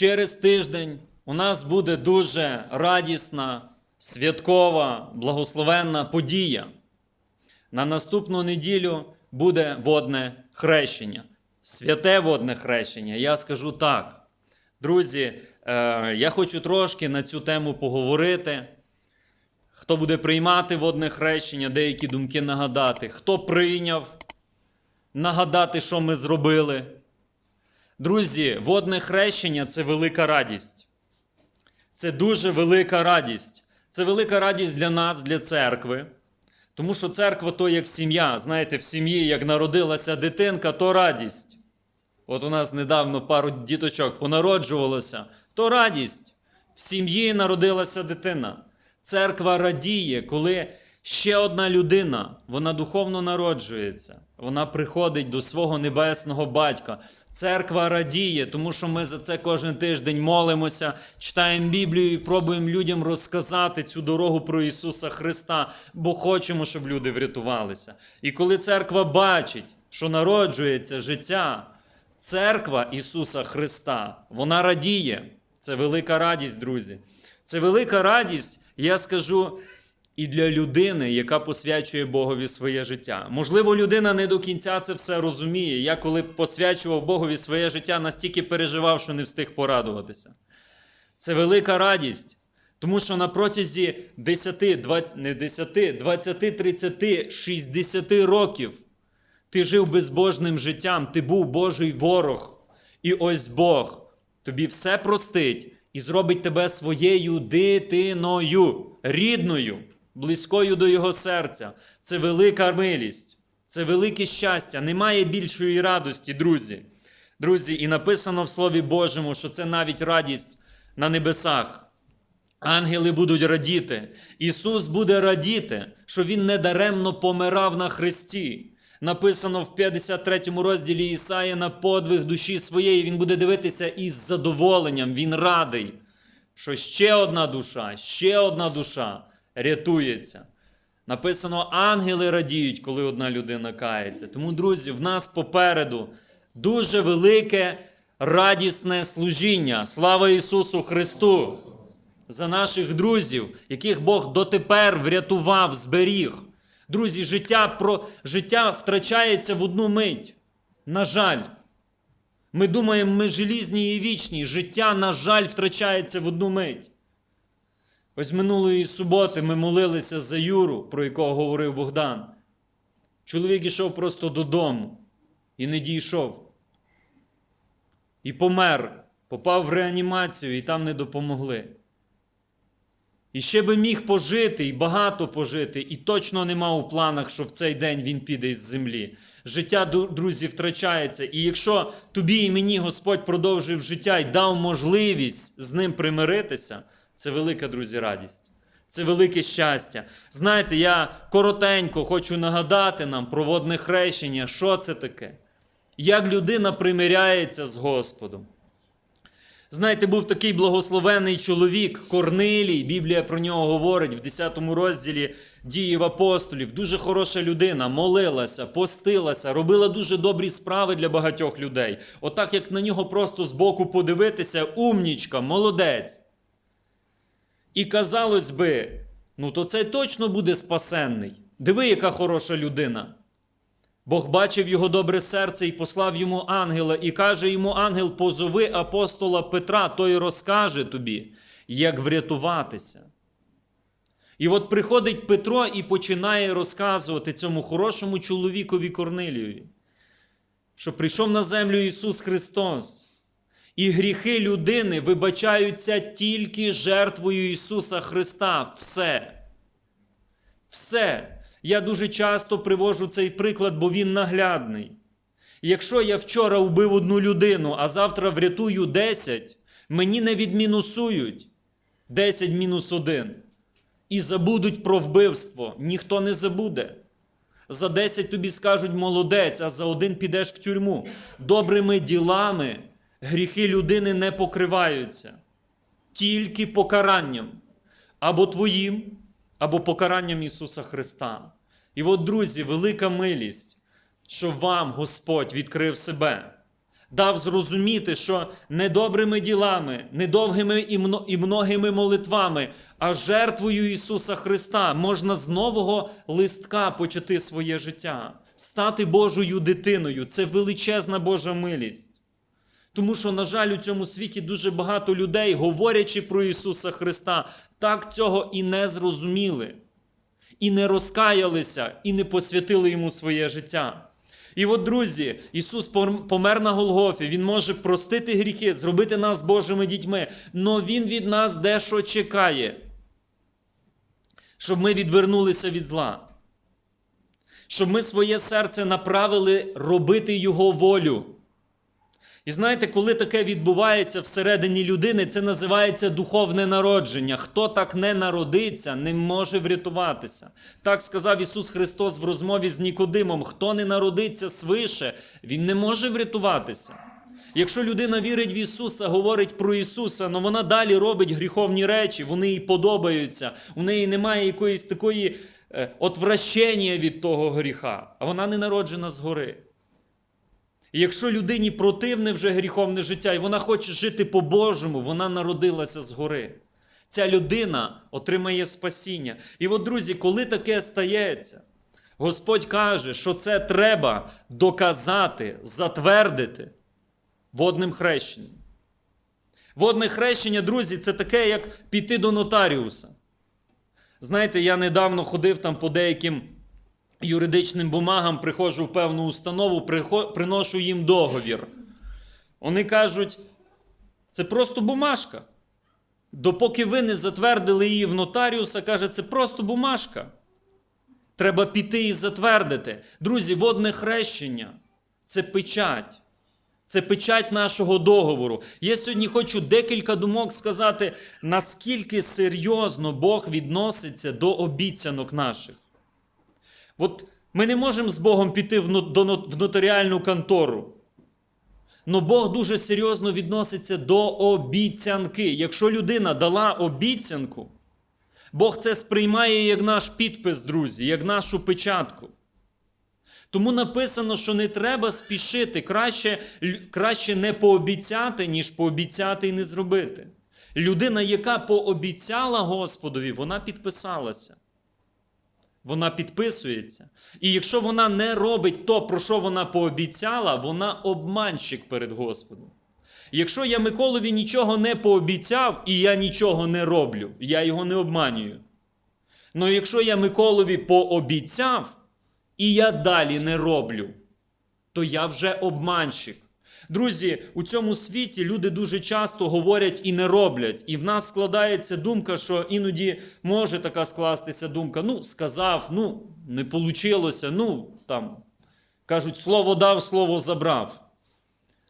Через тиждень у нас буде дуже радісна, святкова, благословенна подія. На наступну неділю буде водне хрещення. Святе водне хрещення. Я скажу так. Друзі, е, я хочу трошки на цю тему поговорити. Хто буде приймати водне хрещення, деякі думки нагадати. Хто прийняв, нагадати, що ми зробили. Друзі, водне хрещення це велика радість. Це дуже велика радість. Це велика радість для нас, для церкви. Тому що церква то як сім'я. Знаєте, в сім'ї, як народилася дитинка, то радість. От у нас недавно пару діточок понароджувалося, то радість. В сім'ї народилася дитина. Церква радіє, коли ще одна людина, вона духовно народжується. Вона приходить до свого небесного батька. Церква радіє, тому що ми за це кожен тиждень молимося, читаємо Біблію і пробуємо людям розказати цю дорогу про Ісуса Христа, бо хочемо, щоб люди врятувалися. І коли церква бачить, що народжується життя, церква Ісуса Христа, вона радіє. Це велика радість, друзі. Це велика радість, я скажу, і для людини, яка посвячує Богові своє життя. Можливо, людина не до кінця це все розуміє. Я коли посвячував Богові своє життя, настільки переживав, що не встиг порадуватися. Це велика радість. Тому що на протязі 10, 20, не 10, 20, 30, 60 років ти жив безбожним життям, ти був Божий ворог. І ось Бог тобі все простить і зробить тебе своєю дитиною, рідною, близькою до Його серця. Це велика милість, це велике щастя. Немає більшої радості, друзі. Друзі, і написано в Слові Божому, що це навіть радість на небесах. Ангели будуть радіти. Ісус буде радіти, що Він недаремно помирав на Христі. Написано в 53 розділі Ісаї на подвиг душі своєї. Він буде дивитися із задоволенням. Він радий, що ще одна душа, ще одна душа рятується. Написано, ангели радіють, коли одна людина кається. Тому, друзі, в нас попереду дуже велике радісне служіння. Слава Ісусу Христу! За наших друзів, яких Бог дотепер врятував, зберіг. Друзі, життя, про, життя втрачається в одну мить. На жаль. Ми думаємо, ми желізні і вічні. Життя, на жаль, втрачається в одну мить. Ось минулої суботи ми молилися за Юру, про якого говорив Богдан. Чоловік ішов просто додому і не дійшов. І помер, попав в реанімацію, і там не допомогли. І ще би міг пожити, і багато пожити, і точно нема у планах, що в цей день він піде із землі. Життя, друзі, втрачається. І якщо тобі і мені Господь продовжив життя і дав можливість з ним примиритися, це велика, друзі, радість. Це велике щастя. Знаєте, я коротенько хочу нагадати нам про водне хрещення, що це таке, як людина примиряється з Господом. Знаєте, був такий благословений чоловік Корнилій, Біблія про нього говорить в 10 розділі діїв апостолів. Дуже хороша людина, молилася, постилася, робила дуже добрі справи для багатьох людей. Отак, як на нього просто збоку подивитися, умнічка, молодець. І казалось би, ну то це точно буде спасенний. Диви, яка хороша людина. Бог бачив його добре серце і послав йому ангела, і каже йому ангел: позови апостола Петра, той розкаже тобі, як врятуватися. І от приходить Петро і починає розказувати цьому хорошому чоловікові Корнилію, що прийшов на землю Ісус Христос, і гріхи людини вибачаються тільки жертвою Ісуса Христа. Все. Все. Я дуже часто привожу цей приклад, бо він наглядний. Якщо я вчора вбив одну людину, а завтра врятую 10, мені не відмінусують 10 мінус 1. І забудуть про вбивство. Ніхто не забуде. За 10 тобі скажуть молодець, а за один підеш в тюрму. Добрими ділами гріхи людини не покриваються. Тільки покаранням. Або твоїм, або покаранням Ісуса Христа. І от, друзі, велика милість, що вам Господь відкрив себе. дав зрозуміти, що не добрими ділами, не довгими і і многими молитвами, а жертвою Ісуса Христа можна з нового листка почати своє життя, стати Божою дитиною. Це величезна Божа милість. Тому що, на жаль, у цьому світі дуже багато людей, говорячи про Ісуса Христа, так цього і не зрозуміли, і не розкаялися, і не посвятили йому своє життя. І от, друзі, Ісус помер на Голгофі, Він може простити гріхи, зробити нас Божими дітьми, але Він від нас дещо чекає, щоб ми відвернулися від зла, щоб ми своє серце направили робити Його волю. І знаєте, коли таке відбувається всередині людини, це називається духовне народження. Хто так не народиться, не може врятуватися. Так сказав Ісус Христос в розмові з Нікодимом: хто не народиться свише, він не може врятуватися. Якщо людина вірить в Ісуса, говорить про Ісуса, але вона далі робить гріховні речі, вони їй подобаються, у неї немає якоїсь такої е, отвращення від того гріха, а вона не народжена згори. І якщо людині противне вже гріховне життя, і вона хоче жити по-божому, вона народилася згори. Ця людина отримає спасіння. І от, друзі, коли таке стається, Господь каже, що це треба доказати, затвердити водним хрещенням. Водне хрещення, друзі, це таке, як піти до нотаріуса. Знаєте, я недавно ходив там по деяким юридичним бумагам, приходжу в певну установу, приношу їм договір. Вони кажуть, це просто бумажка. Допоки ви не затвердили її в нотаріуса, каже, це просто бумажка. Треба піти і затвердити. Друзі, водне хрещення це печать. Це печать нашого договору. Я сьогодні хочу декілька думок сказати, наскільки серйозно Бог відноситься до обіцянок наших. От ми не можемо з Богом піти в нотаріальну контору. Но Бог дуже серйозно відноситься до обіцянки. Якщо людина дала обіцянку, Бог це сприймає як наш підпис, друзі, як нашу печатку. Тому написано, що не треба спішити, краще, краще не пообіцяти, ніж пообіцяти і не зробити. Людина, яка пообіцяла Господові, вона підписалася. Вона підписується. І якщо вона не робить то, про що вона пообіцяла, вона обманщик перед Господом. Якщо я Миколові нічого не пообіцяв і я нічого не роблю, я його не обманюю. Але якщо я Миколові пообіцяв і я далі не роблю, то я вже обманщик. Друзі, у цьому світі люди дуже часто говорять і не роблять. І в нас складається думка, що іноді може така скластися думка: ну, сказав, ну, не вийшло, ну там кажуть, слово дав, слово забрав.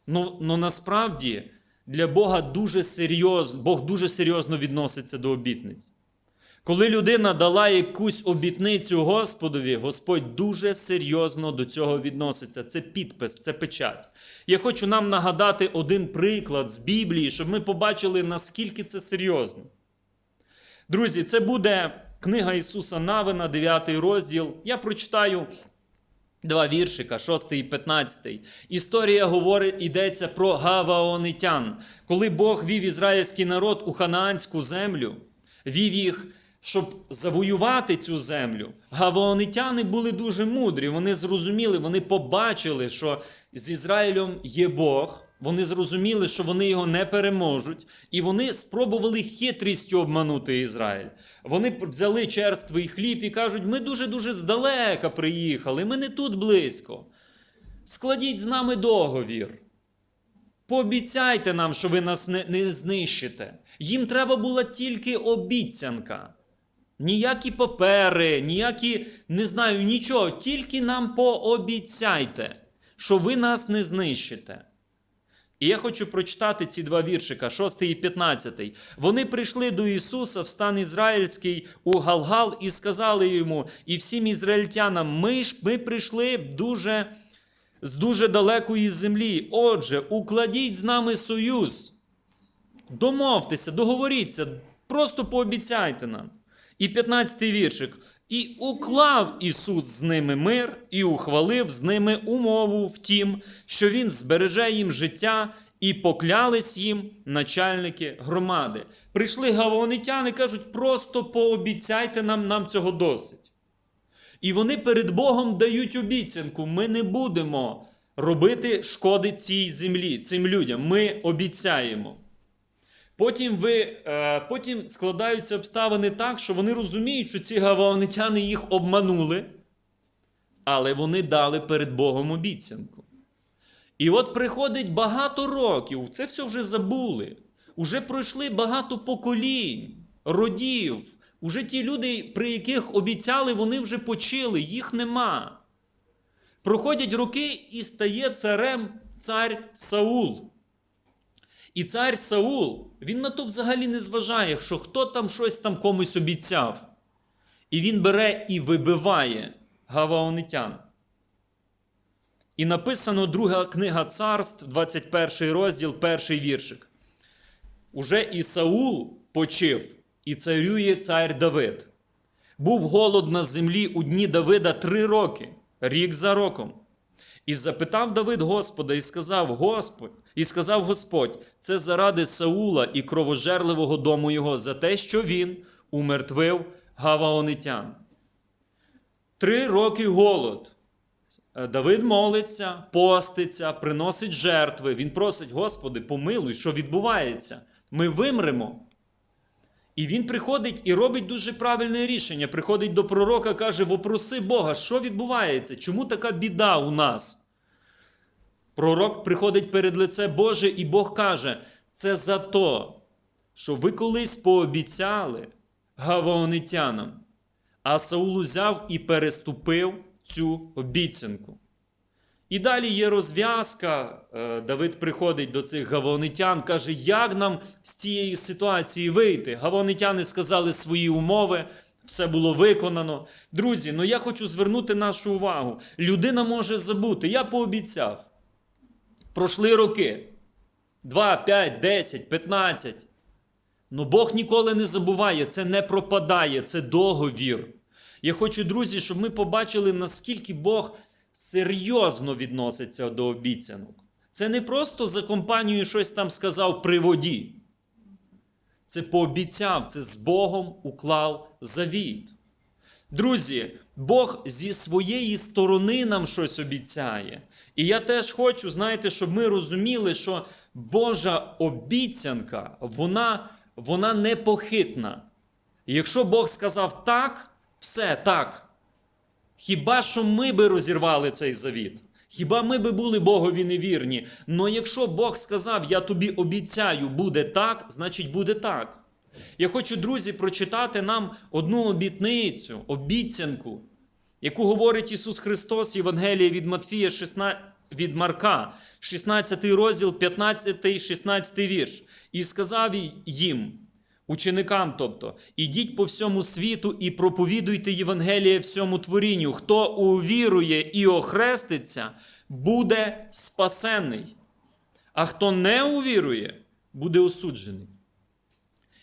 Ну, ну насправді для Бога дуже серйозно, Бог дуже серйозно відноситься до обітниць. Коли людина дала якусь обітницю Господові, Господь дуже серйозно до цього відноситься. Це підпис, це печать. Я хочу нам нагадати один приклад з Біблії, щоб ми побачили, наскільки це серйозно. Друзі, це буде книга Ісуса Навина, 9 розділ. Я прочитаю два віршика, 6 і 15. Історія говорить, йдеться про гаваонитян. Коли Бог вів ізраїльський народ у ханаанську землю, вів їх, щоб завоювати цю землю. Гаваонитяни були дуже мудрі. Вони зрозуміли, вони побачили, що з Ізраїлем є Бог. Вони зрозуміли, що вони його не переможуть, і вони спробували хитрістю обманути Ізраїль. Вони взяли черствий хліб і кажуть: ми дуже-дуже здалека приїхали, ми не тут близько. Складіть з нами договір. Пообіцяйте нам, що ви нас не, не знищите. Їм треба була тільки обіцянка. Ніякі папери, ніякі, не знаю, нічого. Тільки нам пообіцяйте, що ви нас не знищите. І я хочу прочитати ці два віршика, 6 і 15. Вони прийшли до Ісуса в стан ізраїльський у Галгал і сказали йому, і всім ізраїльтянам, ми ж ми прийшли дуже, з дуже далекої землі. Отже, укладіть з нами союз. Домовтеся, договоріться, просто пообіцяйте нам. І 15 віршик. І уклав Ісус з ними мир і ухвалив з ними умову в тім, що Він збереже їм життя, і поклялись їм начальники громади. Прийшли гавонитяни, кажуть, просто пообіцяйте нам, нам цього досить. І вони перед Богом дають обіцянку: ми не будемо робити шкоди цій землі, цим людям. Ми обіцяємо. Потім, ви, е, потім складаються обставини так, що вони розуміють, що ці гаваонитяни їх обманули, але вони дали перед Богом обіцянку. І от приходить багато років, це все вже забули. Уже пройшли багато поколінь, родів. Уже ті люди, при яких обіцяли, вони вже почили, їх нема. Проходять роки і стає царем цар Саул. І цар Саул, він на то взагалі не зважає, що хто там щось там комусь обіцяв. І він бере і вибиває гаваонитян. І написано друга книга царств, 21 розділ, перший віршик. Уже і Саул почив, і царює цар Давид. Був голод на землі у дні Давида три роки, рік за роком. І запитав Давид Господа, і сказав Господь, і сказав Господь, це заради Саула і кровожерливого дому його, за те, що він умертвив гаваонитян. Три роки голод. Е, Давид молиться, поститься, приносить жертви. Він просить, Господи, помилуй, що відбувається. Ми вимремо. І він приходить і робить дуже правильне рішення. Приходить до пророка, каже: Вопроси Бога, що відбувається? Чому така біда у нас? Пророк приходить перед лице Боже, і Бог каже: це за то, що ви колись пообіцяли гаваонитянам, а Саул узяв і переступив цю обіцянку. І далі є розв'язка. Е, Давид приходить до цих гавонитян, каже, як нам з цієї ситуації вийти. Гавонитяни сказали свої умови, все було виконано. Друзі, ну я хочу звернути нашу увагу. Людина може забути. Я пообіцяв. Пройшли роки. 2, 5, 10, 15. Ну Бог ніколи не забуває, це не пропадає, це договір. Я хочу, друзі, щоб ми побачили, наскільки Бог серйозно відноситься до обіцянок. Це не просто за компанією щось там сказав при воді. Це пообіцяв, це з Богом уклав завіт. Друзі, Бог зі своєї сторони нам щось обіцяє. І я теж хочу, знаєте, щоб ми розуміли, що Божа обіцянка, вона, вона непохитна. Якщо Бог сказав так, все так. Хіба що ми би розірвали цей завіт? Хіба ми би були Богові невірні? Но якщо Бог сказав, я тобі обіцяю, буде так, значить буде так. Я хочу, друзі, прочитати нам одну обітницю, обіцянку, яку говорить Ісус Христос, Євангелія від Матфія, 16, від Марка, 16 розділ, 15, 16 вірш. І сказав їм, ученикам, тобто, ідіть по всьому світу і проповідуйте Євангеліє всьому творінню. Хто увірує і охреститься, буде спасений. А хто не увірує, буде осуджений.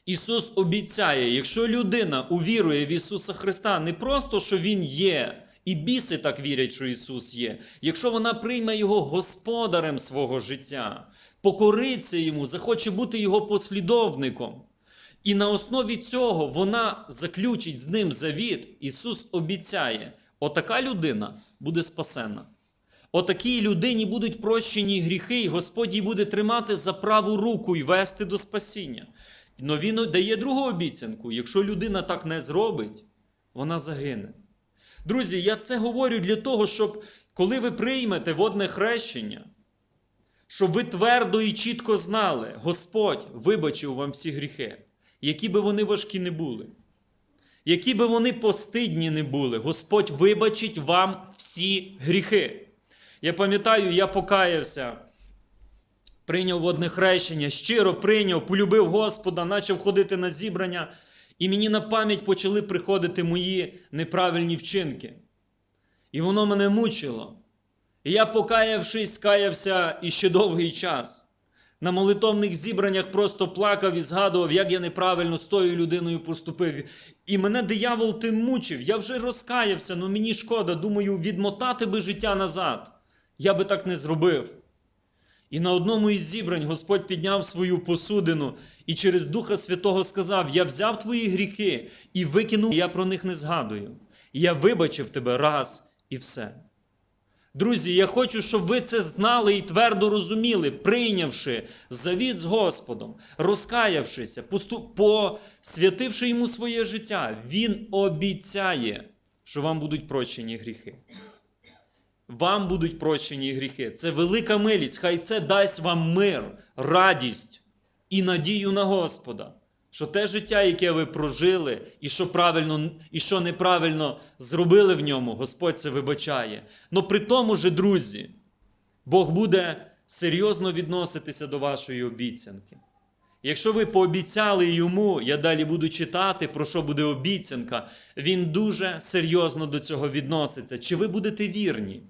Ісус обіцяє, якщо людина увірує в Ісуса Христа, не просто, що Він є, і біси так вірять, що Ісус є. Якщо вона прийме Його господарем свого життя, покориться йому, захоче бути Його послідовником. І на основі цього вона заключить з ним завіт, Ісус обіцяє, отака людина буде спасена. Отакій людині будуть прощені гріхи, і Господь її буде тримати за праву руку і вести до спасіння. Но він дає другу обіцянку: якщо людина так не зробить, вона загине. Друзі, я це говорю для того, щоб коли ви приймете водне хрещення, щоб ви твердо і чітко знали, Господь вибачив вам всі гріхи, які би вони важкі не були, які би вони постидні не були, Господь вибачить вам всі гріхи. Я пам'ятаю, я покаявся прийняв водне хрещення, щиро прийняв, полюбив Господа, почав ходити на зібрання, і мені на пам'ять почали приходити мої неправильні вчинки. І воно мене мучило. І я, покаявшись, каявся іще довгий час. На молитовних зібраннях просто плакав і згадував, як я неправильно з тою людиною поступив. І мене диявол тим мучив. Я вже розкаявся, але мені шкода. Думаю, відмотати би життя назад. Я би так не зробив. І на одному із зібрань Господь підняв свою посудину і через Духа Святого сказав: Я взяв твої гріхи і викинув, я про них не згадую. І я вибачив тебе раз і все. Друзі, я хочу, щоб ви це знали і твердо розуміли, прийнявши завіт з Господом, розкаявшися, посвятивши йому своє життя, Він обіцяє, що вам будуть прощені гріхи. Вам будуть прощені гріхи. Це велика милість. Хай це дасть вам мир, радість і надію на Господа. Що те життя, яке ви прожили, і що правильно, і що неправильно зробили в ньому, Господь це вибачає. Но при тому же, друзі, Бог буде серйозно відноситися до вашої обіцянки. Якщо ви пообіцяли йому, я далі буду читати, про що буде обіцянка, він дуже серйозно до цього відноситься. Чи ви будете вірні?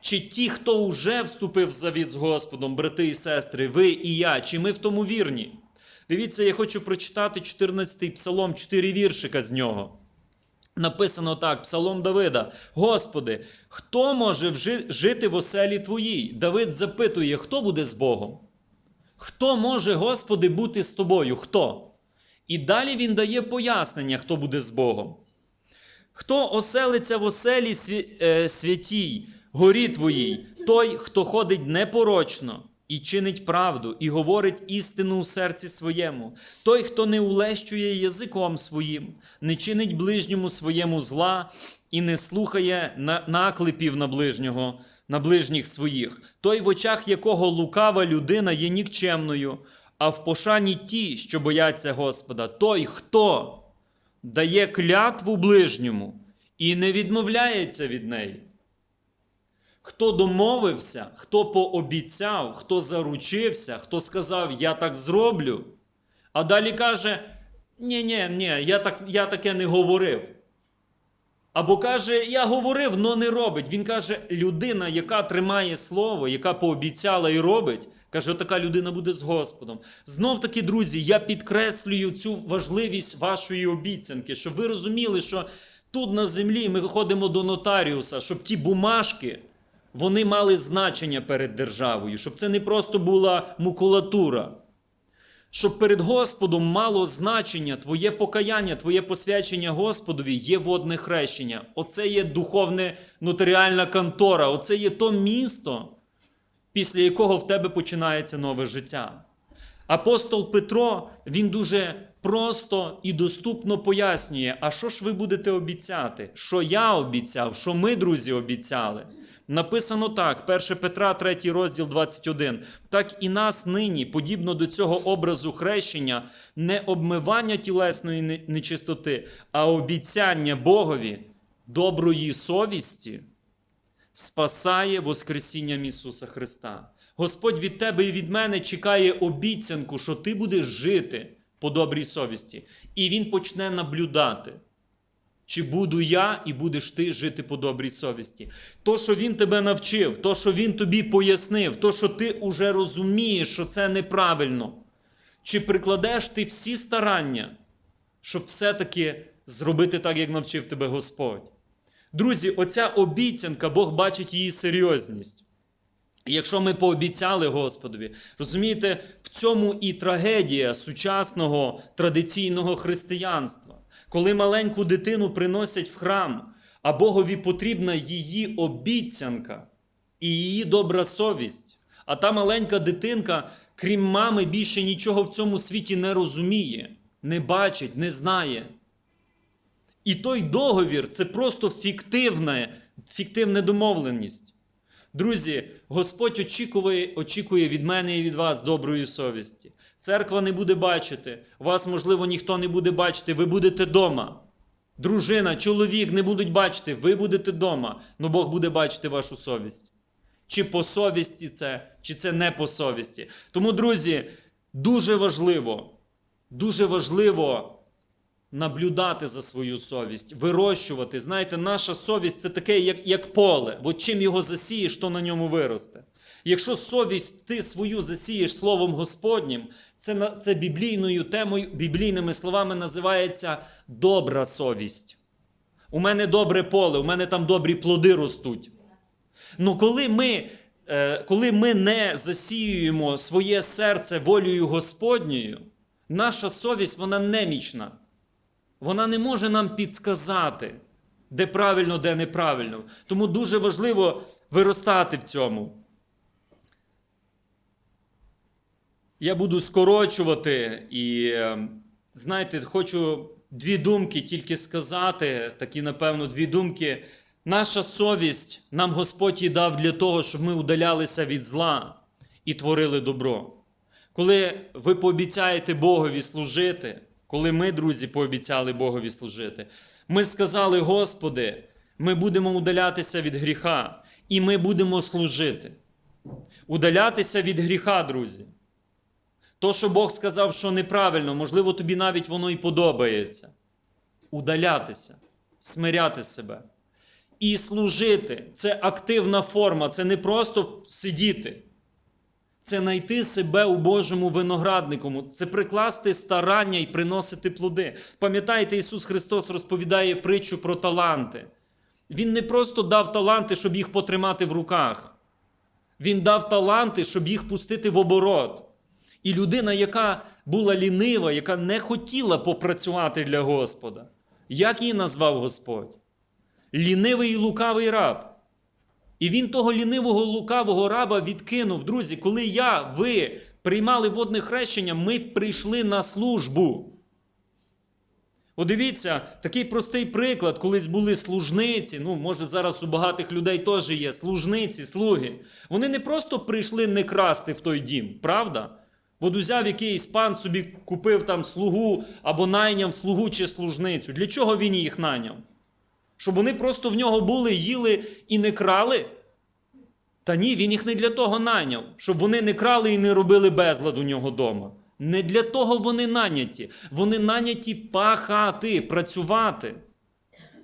Чи ті, хто вже вступив в завіт з Господом, брати і сестри, ви і я, чи ми в тому вірні? Дивіться, я хочу прочитати 14-й псалом, 4 віршика з нього. Написано так: Псалом Давида: Господи, хто може жити в оселі Твоїй? Давид запитує, хто буде з Богом? Хто може, Господи, бути з тобою? Хто? І далі він дає пояснення, хто буде з Богом. Хто оселиться в оселі е, святій, горі твоїй, той, хто ходить непорочно і чинить правду, і говорить істину у серці своєму, той, хто не улещує язиком своїм, не чинить ближньому своєму зла і не слухає на- наклепів на ближнього, на ближніх своїх, той, в очах якого лукава людина є нікчемною, а в пошані ті, що бояться Господа, той, хто дає клятву ближньому і не відмовляється від неї. Хто домовився, хто пообіцяв, хто заручився, хто сказав, я так зроблю, а далі каже: ні, ні, ні, я, так, я таке не говорив. Або каже, я говорив, но не робить. Він каже, людина, яка тримає слово, яка пообіцяла і робить, каже, така людина буде з Господом. Знов таки, друзі, я підкреслюю цю важливість вашої обіцянки, щоб ви розуміли, що тут на землі ми ходимо до нотаріуса, щоб ті бумажки вони мали значення перед державою, щоб це не просто була макулатура. Щоб перед Господом мало значення твоє покаяння, твоє посвячення Господові є водне хрещення. Оце є духовне нотаріальна контора, оце є то місто, після якого в тебе починається нове життя. Апостол Петро він дуже просто і доступно пояснює, а що ж ви будете обіцяти? Що я обіцяв, що ми, друзі, обіцяли. Написано так, 1 Петра, 3 розділ 21. Так і нас нині, подібно до цього образу хрещення, не обмивання тілесної нечистоти, а обіцяння Богові доброї совісті спасає Воскресінням Ісуса Христа. Господь від тебе і від мене чекає обіцянку, що ти будеш жити по добрій совісті, і Він почне наблюдати. Чи буду я і будеш ти жити по добрій совісті? То, що він тебе навчив, то, що він тобі пояснив, то, що ти уже розумієш, що це неправильно. Чи прикладеш ти всі старання, щоб все-таки зробити так, як навчив тебе Господь? Друзі, оця обіцянка, Бог бачить її серйозність. Якщо ми пообіцяли Господові, розумієте, в цьому і трагедія сучасного традиційного християнства. Коли маленьку дитину приносять в храм, а Богові потрібна її обіцянка і її добра совість. А та маленька дитинка, крім мами, більше нічого в цьому світі не розуміє, не бачить, не знає. І той договір це просто фіктивна, фіктивна домовленість. Друзі, Господь очікує, очікує від мене і від вас доброї совісті. Церква не буде бачити, вас, можливо, ніхто не буде бачити, ви будете вдома. Дружина, чоловік не будуть бачити, ви будете вдома, але Бог буде бачити вашу совість. Чи по совісті це, чи це не по совісті. Тому, друзі, дуже важливо, дуже важливо наблюдати за свою совість, вирощувати. Знаєте, наша совість це таке, як, як поле. От чим його засієш, то на ньому виросте. Якщо совість ти свою засієш Словом Господнім, це, це біблійною темою, біблійними словами називається добра совість. У мене добре поле, у мене там добрі плоди ростуть. Ну, коли ми, е, коли ми не засіюємо своє серце волею Господньою, наша совість вона немічна. Вона не може нам підсказати, де правильно, де неправильно. Тому дуже важливо виростати в цьому. Я буду скорочувати і, е, знаєте, хочу дві думки тільки сказати, такі, напевно, дві думки. Наша совість нам Господь її дав для того, щоб ми удалялися від зла і творили добро. Коли ви пообіцяєте Богові служити, коли ми, друзі, пообіцяли Богові служити, ми сказали, Господи, ми будемо удалятися від гріха, і ми будемо служити. Удалятися від гріха, друзі. То, що Бог сказав, що неправильно, можливо, тобі навіть воно і подобається. Удалятися, смиряти себе. І служити це активна форма, це не просто сидіти. Це знайти себе у Божому винограднику, це прикласти старання і приносити плоди. Пам'ятаєте, Ісус Христос розповідає притчу про таланти. Він не просто дав таланти, щоб їх потримати в руках. Він дав таланти, щоб їх пустити в оборот. І людина, яка була лінива, яка не хотіла попрацювати для Господа, як її назвав Господь? Лінивий і лукавий раб. І він того лінивого лукавого раба відкинув. Друзі, коли я, ви приймали водне хрещення, ми прийшли на службу. От дивіться, такий простий приклад, колись були служниці, ну, може, зараз у багатих людей теж є служниці, слуги. Вони не просто прийшли не красти в той дім, правда? От узяв якийсь пан собі купив там слугу або найняв слугу чи служницю. Для чого він їх найняв? Щоб вони просто в нього були, їли і не крали? Та ні, він їх не для того найняв, щоб вони не крали і не робили безлад у нього вдома. Не для того вони наняті. Вони наняті пахати, працювати.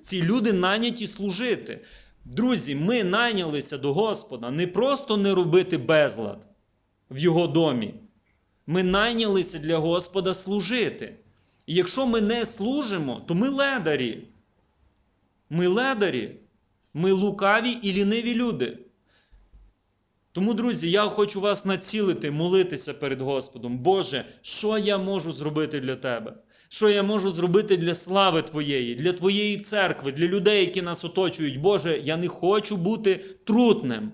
Ці люди наняті служити. Друзі, ми найнялися до Господа не просто не робити безлад в Його домі. Ми найнялися для Господа служити. І якщо ми не служимо, то ми ледарі. Ми ледарі, ми лукаві і ліниві люди. Тому, друзі, я хочу вас націлити, молитися перед Господом. Боже, що я можу зробити для Тебе? Що я можу зробити для слави Твоєї, для Твоєї церкви, для людей, які нас оточують? Боже, я не хочу бути трутним.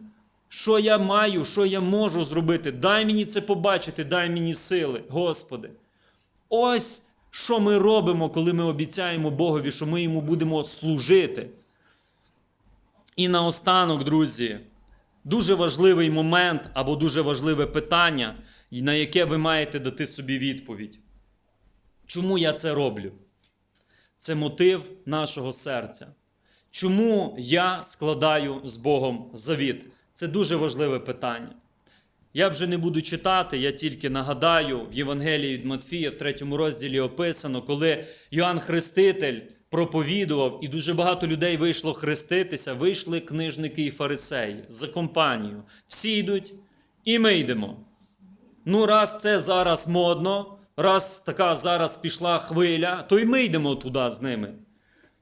Що я маю, що я можу зробити? Дай мені це побачити, дай мені сили, Господи. Ось що ми робимо, коли ми обіцяємо Богові, що ми йому будемо служити. І наостанок, друзі, дуже важливий момент або дуже важливе питання, на яке ви маєте дати собі відповідь. Чому я це роблю? Це мотив нашого серця. Чому я складаю з Богом завіт? Це дуже важливе питання. Я вже не буду читати, я тільки нагадаю, в Євангелії від Матфія, в третьому розділі описано, коли Йоанн Хреститель проповідував, і дуже багато людей вийшло хреститися, вийшли книжники і фарисеї за компанію. Всі йдуть, і ми йдемо. Ну, раз це зараз модно, раз така зараз пішла хвиля, то й ми йдемо туди з ними.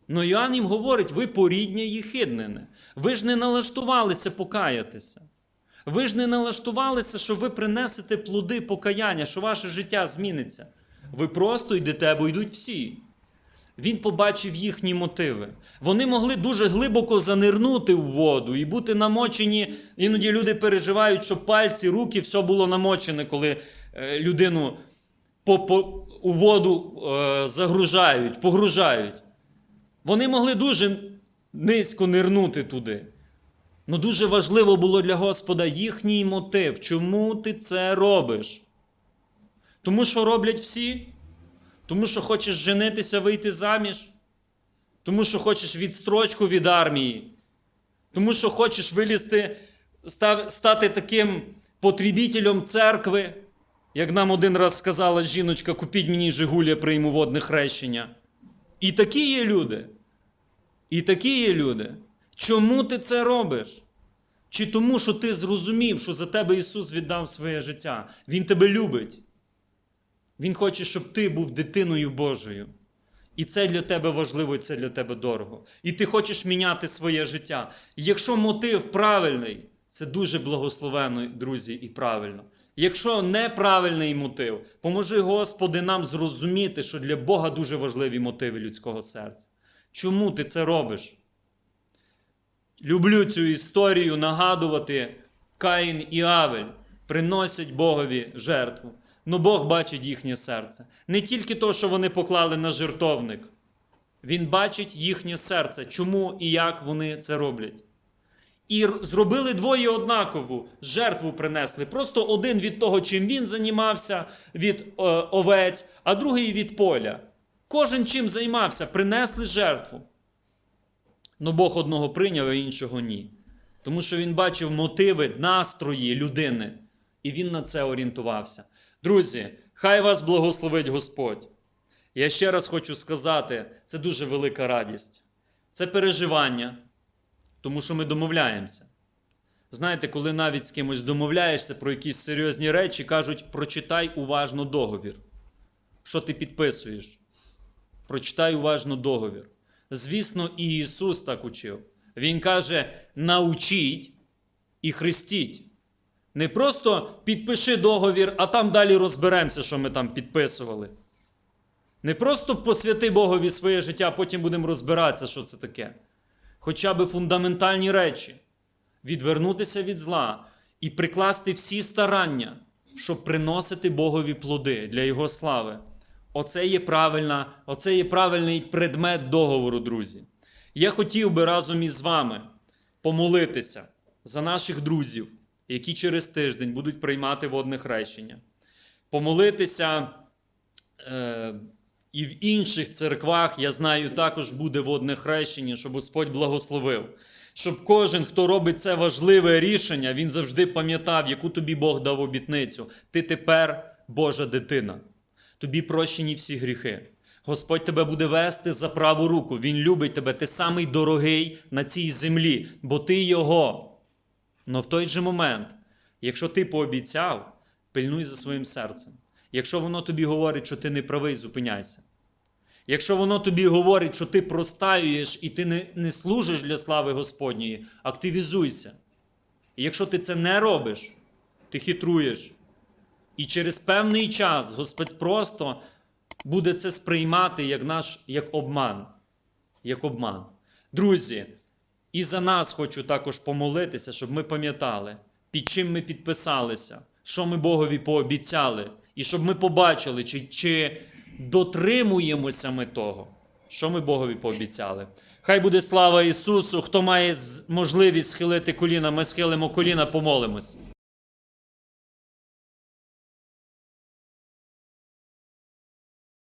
Ну Йоанн їм говорить: ви порідня єхиднене. Ви ж не налаштувалися покаятися. Ви ж не налаштувалися, що ви принесете плоди покаяння, що ваше життя зміниться. Ви просто йдете, бо йдуть всі. Він побачив їхні мотиви. Вони могли дуже глибоко занирнути в воду і бути намочені. Іноді люди переживають, що пальці, руки, все було намочене, коли е, людину у воду е, загружають, погружають. Вони могли дуже низько нирнути туди. Ну дуже важливо було для Господа їхній мотив. Чому ти це робиш? Тому що роблять всі? Тому що хочеш женитися, вийти заміж? Тому що хочеш відстрочку від армії? Тому що хочеш вилізти, став- стати таким потребітелем церкви? Як нам один раз сказала жіночка, купіть мені Жигуля, прийму водне хрещення. І такі є люди. І такі є люди. Чому ти це робиш? Чи тому, що ти зрозумів, що за тебе Ісус віддав своє життя? Він тебе любить. Він хоче, щоб ти був дитиною Божою. І це для тебе важливо, і це для тебе дорого. І ти хочеш міняти своє життя. Якщо мотив правильний, це дуже благословенно, друзі, і правильно. Якщо неправильний мотив, поможи Господи нам зрозуміти, що для Бога дуже важливі мотиви людського серця. Чому ти це робиш? Люблю цю історію нагадувати. Каїн і Авель приносять Богові жертву. Но Бог бачить їхнє серце. Не тільки то, що вони поклали на жертовник. Він бачить їхнє серце, чому і як вони це роблять. І зробили двоє однакову жертву принесли. Просто один від того, чим він займався, від е, овець, а другий від поля. Кожен чим займався, принесли жертву. Но Бог одного прийняв, а іншого ні. Тому що він бачив мотиви, настрої людини, і він на це орієнтувався. Друзі, хай вас благословить Господь. Я ще раз хочу сказати, це дуже велика радість. Це переживання, тому що ми домовляємося. Знаєте, коли навіть з кимось домовляєшся про якісь серйозні речі, кажуть, прочитай уважно договір. Що ти підписуєш? Прочитай уважно договір. Звісно, і Ісус так учив. Він каже: научіть і хрестіть. Не просто підпиши договір, а там далі розберемося, що ми там підписували. Не просто посвяти Богові своє життя, а потім будемо розбиратися, що це таке. Хоча би фундаментальні речі. Відвернутися від зла і прикласти всі старання, щоб приносити Богові плоди для Його слави. Оце є, правильна, оце є правильний предмет договору, друзі. Я хотів би разом із вами помолитися за наших друзів, які через тиждень будуть приймати водне хрещення. Помолитися е, і в інших церквах, я знаю, також буде водне хрещення, щоб Господь благословив. Щоб кожен, хто робить це важливе рішення, він завжди пам'ятав, яку тобі Бог дав обітницю. Ти тепер Божа дитина. Тобі прощені всі гріхи. Господь тебе буде вести за праву руку. Він любить тебе. Ти самий дорогий на цій землі, бо ти його. Но в той же момент, якщо ти пообіцяв, пильнуй за своїм серцем. Якщо воно тобі говорить, що ти не правий, зупиняйся. Якщо воно тобі говорить, що ти простаюєш і ти не, не служиш для слави Господньої, активізуйся. І якщо ти це не робиш, ти хитруєш. І через певний час Господь просто буде це сприймати як наш як обман. Як обман. Друзі, і за нас хочу також помолитися, щоб ми пам'ятали, під чим ми підписалися, що ми Богові пообіцяли, і щоб ми побачили, чи, чи дотримуємося ми того, що ми Богові пообіцяли. Хай буде слава Ісусу! Хто має можливість схилити коліна, ми схилимо коліна, помолимось.